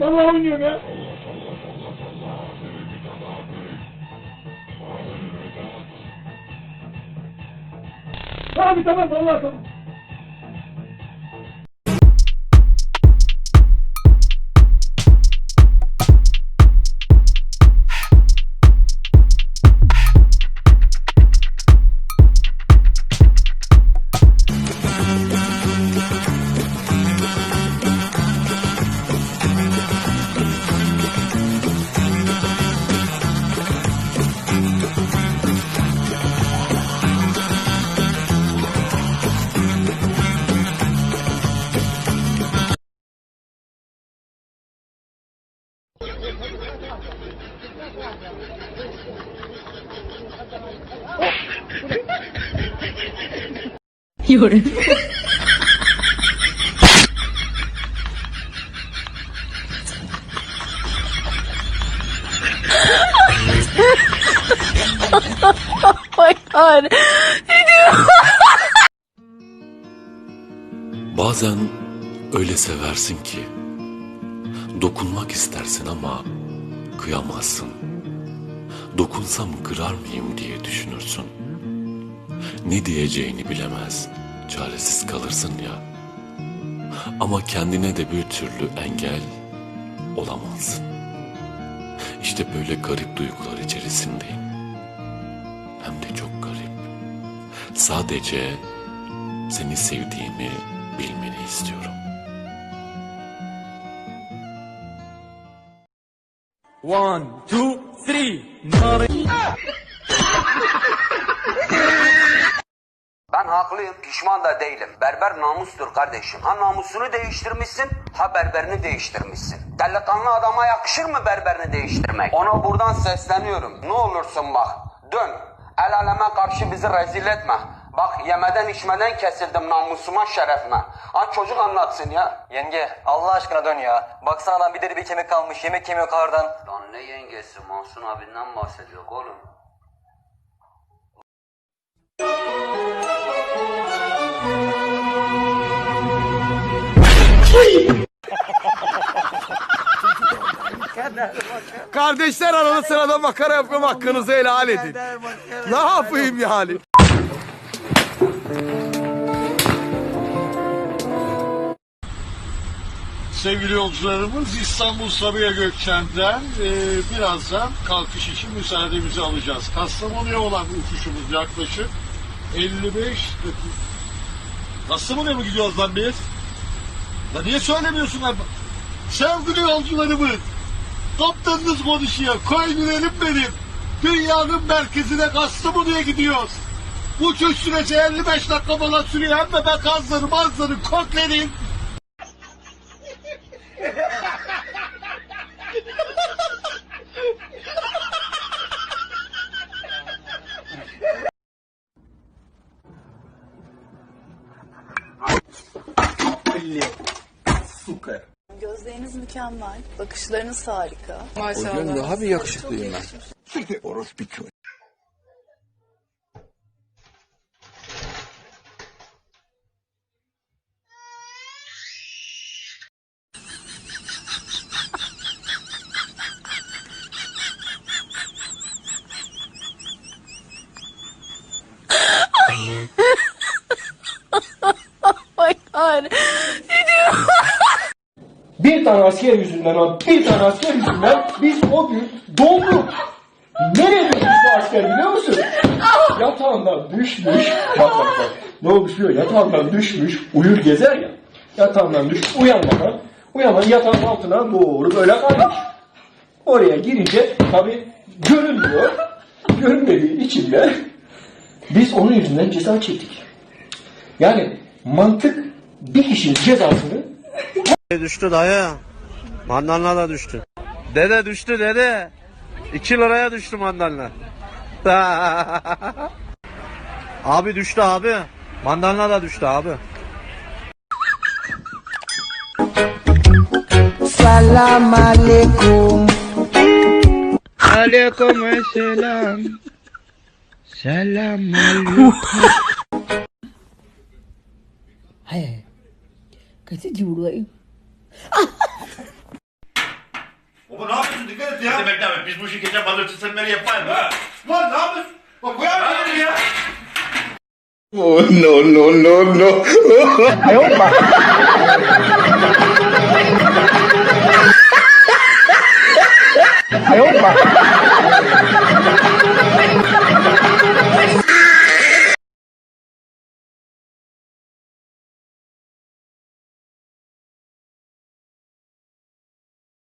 oynuyorum. Vallahi oynuyorum ya. Abi tamam vallahi tamam. My god. Bazen öyle seversin ki dokunmak istersin ama kıyamazsın. Dokunsam kırar mıyım diye düşünürsün. Ne diyeceğini bilemez, çaresiz kalırsın ya. Ama kendine de bir türlü engel olamazsın. İşte böyle garip duygular içerisindeyim. Hem de çok garip. Sadece seni sevdiğimi bilmeni istiyorum. One, two, three. Ben haklıyım, pişman da değilim. Berber namustur kardeşim. Ha namusunu değiştirmişsin, ha berberini değiştirmişsin. Delikanlı adama yakışır mı berberini değiştirmek? Ona buradan sesleniyorum. Ne olursun bak, dön. El aleme karşı bizi rezil etme. Bak yemeden içmeden kesildim namusuma şerefime. Ha çocuk anlatsın ya. Yenge Allah aşkına dön ya. Baksana adam bir deri bir kemik kalmış. Yemek yemiyor kardan. Lan ne yengesi Mansun abinden bahsediyor oğlum. Kardeşler arada sırada makara yapma hakkınızı helal edin. Ne yapayım yani? Sevgili yolcularımız İstanbul Sabiha Gökçen'den e, birazdan kalkış için müsaademizi alacağız. Kastamonu'ya olan uçuşumuz yaklaşık 55 dakika. Kastamonu'ya mı gidiyoruz lan biz? Ya niye söylemiyorsun lan? Sevgili yolcularımız, kaptanınız konuşuyor. Koy gülelim benim. Dünyanın merkezine Kastamonu'ya gidiyoruz. Uçuş süreci 55 dakika falan sürüyor. Hem de ben kazları, mazları, koklerin, Gözleriniz mükemmel. Bakışlarınız harika. Bugün daha bir yakışıklıyım ben. my god. Bir tane asker yüzünden abi, bir tane asker yüzünden biz o gün donduk. Nereye düşmüş bu asker biliyor musun? Yatağından düşmüş. Bak bak bak. Ne olmuş biliyor? Yatağından düşmüş. Uyur gezer ya. Yatağından düş. Uyanmadan. Uyanmadan yatağın altına doğru böyle kaymış. Oraya girince tabi görünmüyor. Görünmediği için de biz onun yüzünden ceza çektik. Yani mantık bir kişinin cezasını Düştü dayı. Mandalina da düştü. Dede düştü dede. 2 liraya düştü mandalina. abi düştü abi. Mandalina da düştü abi. Salam aleyküm. Aleyküm selam. Selam aleyküm. Hay Cái gì chịu đuổi davet ya. Ne demek davet? Biz bu şirkete balıkçı semineri yapmayız mı? Lan ne yapıyorsun? Bak koyar mısın ya? Oh no no no no. Ayol bak.